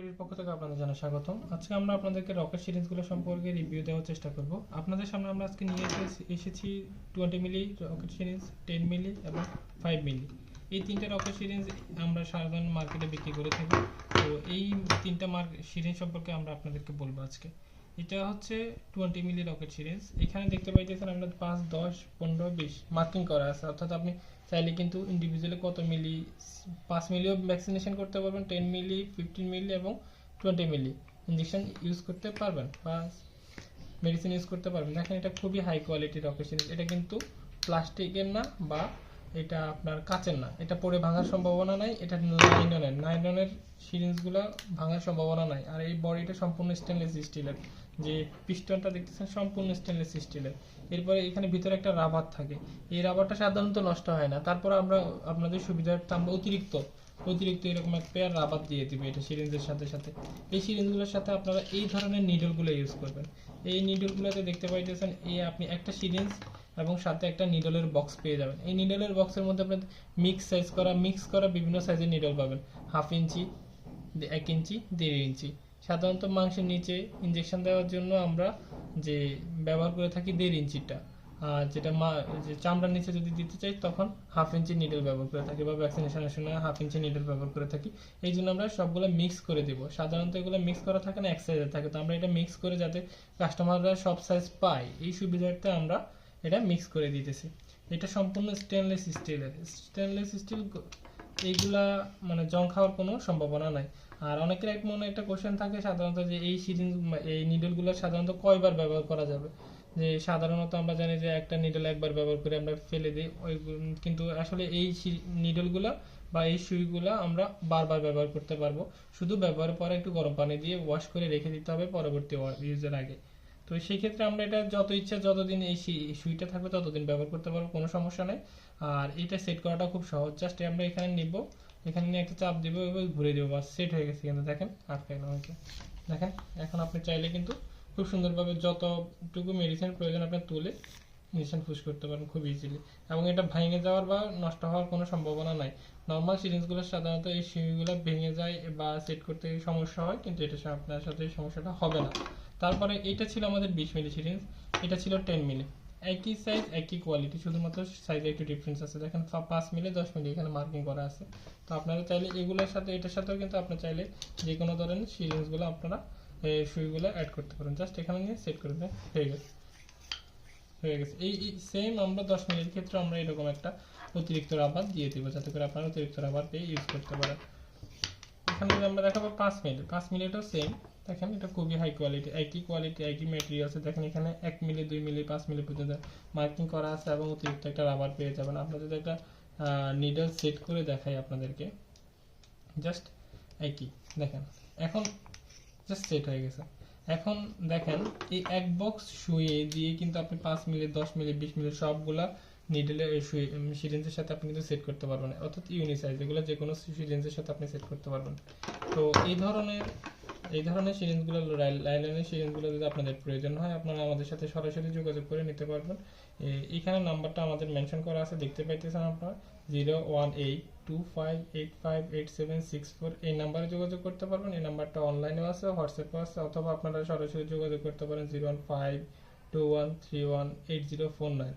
বিডির পক্ষ থেকে আপনাদের জানাই স্বাগতম। আজকে আমরা আপনাদেরকে রকেট সিরিজগুলো সম্পর্কে রিভিউ দেওয়ার চেষ্টা করব। আপনাদের সামনে আমরা আজকে নিয়ে এসে- এসেছি twenty milli rocket series ten milli এবং ফাইভ মিলি এই তিনটে রকেট সিরিজ আমরা সাধারণ মার্কেটে বিক্রি করে থাকি। তো এই তিনটা মার্ক সিরিজ সম্পর্কে আমরা আপনাদেরকে বলব আজকে। এটা হচ্ছে টোয়েন্টি মিলি রকেট সিরিজ এখানে দেখতে পাইতেছেন আপনার পাঁচ, দশ, পনেরো, বিশ মার্কিং করা আছে। অর্থাৎ আপনি চাইলে কিন্তু ইন্ডিভিজুয়ালি কত মিলি, পাঁচ মিলিও ভ্যাকসিনেশন করতে পারবেন টেন মিলি ফিফটিন মিলি এবং টোয়েন্টি মিলি ইঞ্জেকশন ইউজ করতে পারবেন বা মেডিসিন ইউজ করতে পারবেন। দেখেন এটা খুবই হাই কোয়ালিটির রকেট সিরিজ এটা কিন্তু প্লাস্টিকের না বা এটা আপনার কাচের না এটা পরে ভাঙার সম্ভাবনা নাই, এটা নাইলনের। নাইলনের সিরিঞ্জগুলো ভাঙার সম্ভাবনা নাই। আর এই বডিটা সম্পূর্ণ স্টেনলেস স্টিলের যে পিস্টনটা দেখতেছেন, সম্পূর্ণ স্টেনলেস স্টিলের এরপরে এখানে ভিতরে একটা রাবার থাকে। এই রাবারটা সাধারণত নষ্ট হয় না। তারপর আমরা আপনাদের সুবিধার্থে আমরা অতিরিক্ত অতিরিক্ত এরকম এক পেয়ার রাবার দিয়ে দিবে এটা সিরিঞ্জের সাথে সাথে। এই সিরিঞ্জগুলোর সাথে আপনারা এই ধরনের নিডলগুলো ইউজ করবেন। এই নিডলগুলোতে দেখতে পাইতেছেন, এই আপনি একটা সিরিঞ্জ এবং সাথে একটা নিডলের বক্স পেয়ে যাবেন। এই নিডলের বক্সের মধ্যে আপনি মিক্স সাইজ করা মিক্স করা বিভিন্ন সাইজের নিডল পাবেন। হাফ ইঞ্চি এক ইঞ্চি দেড় ইঞ্চি সাধারণত মাংসের নিচে ইঞ্জেকশন দেওয়ার জন্য আমরা যে ব্যবহার করে থাকি দেড় ইঞ্চিটা আর যেটা মা যে চামড়ার নিচে যদি দিতে চাই, তখন হাফ ইঞ্চি নিডল ব্যবহার করে থাকি বা ভ্যাকসিনেশনের সময় হাফ ইঞ্চি নিডল ব্যবহার করে থাকি। এই জন্য আমরা সবগুলো মিক্স করে দেবো। সাধারণত এগুলো মিক্স করা থাকে না, এক সাইজের থাকে। তো আমরা এটা মিক্স করে যাতে কাস্টমাররা সব সাইজ পায়। এই সুবিধার্থে আমরা এটা মিক্স করে দিতেছি। এটা সম্পূর্ণ স্টেনলেস স্টিলের স্টেনলেস স্টিল এইগুলা মানে জং খাওয়ার কোনো সম্ভাবনা নাই। আর অনেকের এক মনে একটা কোশ্চেন থাকে সাধারণত যে এই সিরিঞ্জ এই নিডলগুলো সাধারণত কয়বার ব্যবহার করা যাবে? যে সাধারণত আমরা জানি যে একটা নিডল একবার ব্যবহার করে আমরা ফেলে দিই, ওই কিন্তু আসলে এই নিডলগুলো বা এই সুইগুলো আমরা বারবার ব্যবহার করতে পারব। শুধু ব্যবহারের পরে একটু গরম পানি দিয়ে ওয়াশ করে রেখে দিতে হবে পরবর্তী ইউজের আগে। তো সেই ক্ষেত্রে আমরা এটা যত ইচ্ছা, যতদিন এই সুইটা থাকবে ততদিন ব্যবহার করতে পারব, কোনো সমস্যা নেই। আর এটা সেট করাটা খুব সহজ। জাস্ট আমরা এখানে নিব, এখানে নিয়ে একটা চাপ দিব এবং ঘুরে দেবো, বাস সেট হয়ে গেছে কিন্তু। দেখেন, আটকে গেল আমাকে দেখেন, এখন আপনি চাইলে কিন্তু খুব সুন্দরভাবে যতটুকু মেডিসিন প্রয়োজন আপনি তুলে মেডিসিন পুশ করতে পারেন খুব ইজিলি এবং এটা ভেঙে যাওয়ার বা নষ্ট হওয়ার কোনো সম্ভাবনা নাই। নর্মাল সিরিঞ্জগুলো সাধারণত এই সিরিঞ্জগুলো ভেঙে যায় বা সেট করতে সমস্যা হয়, কিন্তু এটা আপনার সাথে সমস্যাটা হবে না। তারপরে এটা ছিল আমাদের বিশ মিলি সিরিঞ্জ, এটা ছিল টেন মিলি। একই সাইজ একই কোয়ালিটি শুধুমাত্র সাইজে একটু ডিফারেন্স আছে। দেখেন পাঁচ মিলি, দশ মিলি এখানে মার্কিং করা আছে। তো আপনারা চাইলে এগুলোর সাথে, এটার সাথেও কিন্তু আপনার চাইলে যে কোনো ধরনের সিরিঞ্জগুলো আপনারা সুইগুলো অ্যাড করতে পারেন। জাস্ট এখানে নিয়ে সেট করে দেন, হয়ে গেছে। হয়ে গেছে। এই সেম আমরা দশ মিনিটের ক্ষেত্রে আমরা এরকম একটা অতিরিক্ত রাবার দিয়ে দিব, যাতে করে আপনারা অতিরিক্ত রাবার পেয়ে ইউজ করতে পারেন। এখানে আমরা দেখাবো পাঁচ মিনিট পাঁচ মিনিটও সেম দেখেন, এটা খুবই হাই কোয়ালিটি একই কোয়ালিটি একই ম্যাটেরিয়ালস দেখেন, এখানে এক মিলি, দুই মিলি, পাঁচ মিলি পর্যন্ত মার্কিং করা আছে এবং অতিরিক্ত একটা রাবার পেয়ে যাবেন। আপনারা যদি একটা নিডল সেট করে দেখাই আপনাদেরকে জাস্ট একই। দেখেন, এখন জাস্ট সেট হয়ে গেছে। এখন দেখেন, এই এক বক্স শুয়ে দিয়ে কিন্তু আপনি পাঁচ মিলি, দশ মিলি, বিশ মিলি সবগুলা নিডলে সিরিঞ্জের সাথে আপনি কিন্তু সেট করতে পারবেন অর্থাৎ ইউনিসাইজ এগুলো যে কোনো সিরিঞ্জের সাথে আপনি সেট করতে পারবেন। তো এই ধরনের এই ধরনের সিরিঞ্জগুলো লাইলাইনের সিরিঞ্জগুলো যদি আপনাদের প্রয়োজন হয়, আপনারা আমাদের সাথে সরাসরি যোগাযোগ করে নিতে পারবেন। এ- এখানে নাম্বারটা আমাদের মেনশন করা আছে, দেখতে পাইতেছেন আপনারা, zero one eight two five eight five eight seven six four. এই নাম্বারে যোগাযোগ করতে পারবেন, এই নাম্বারটা অনলাইনেও আছে, হোয়াটসঅ্যাপও আছে, অথবা আপনারা সরাসরি যোগাযোগ করতে পারেন, zero one five two one three one eight zero four nine.